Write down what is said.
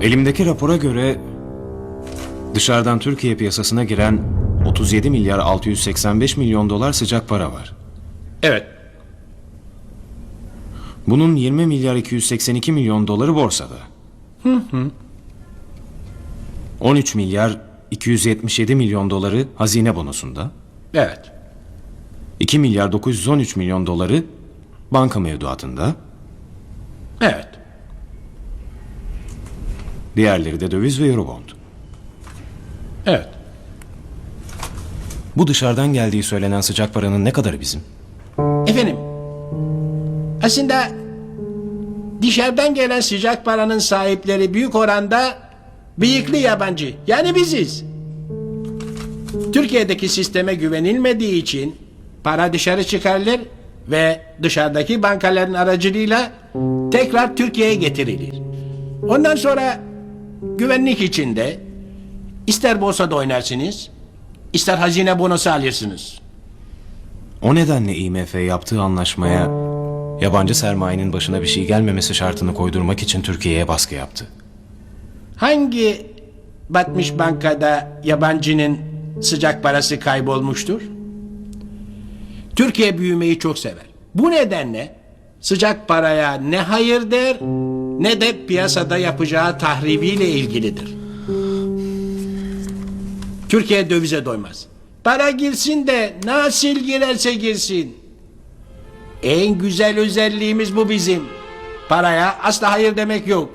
Elimdeki rapora göre dışarıdan Türkiye piyasasına giren 37 milyar 685 milyon dolar sıcak para var. Evet. Bunun 20 milyar 282 milyon doları borsada. 13 milyar 277 milyon doları hazine bonosunda. Evet. 2 milyar 913 milyon doları banka mevduatında. Evet. Diğerleri de döviz ve eurobond. Evet. Bu dışarıdan geldiği söylenen sıcak paranın ne kadarı bizim? Efendim. Aslında dışarıdan gelen sıcak paranın sahipleri büyük oranda bıyıklı yabancı. Yani biziz. Türkiye'deki sisteme güvenilmediği için para dışarı çıkarılır ve dışarıdaki bankaların aracılığıyla tekrar Türkiye'ye getirilir. Ondan sonra güvenlik içinde ister borsada oynarsınız, ister hazine bonosu alırsınız. O nedenle IMF yaptığı anlaşmaya yabancı sermayenin başına bir şey gelmemesi şartını koydurmak için Türkiye'ye baskı yaptı. Hangi batmış bankada yabancının sıcak parası kaybolmuştur? Türkiye büyümeyi çok sever. Bu nedenle sıcak paraya ne hayır der ne de piyasada yapacağı tahribiyle ilgilidir. Türkiye dövize doymaz. Para girsin de nasıl girerse girsin. En güzel özelliğimiz bu bizim. Paraya asla hayır demek yok.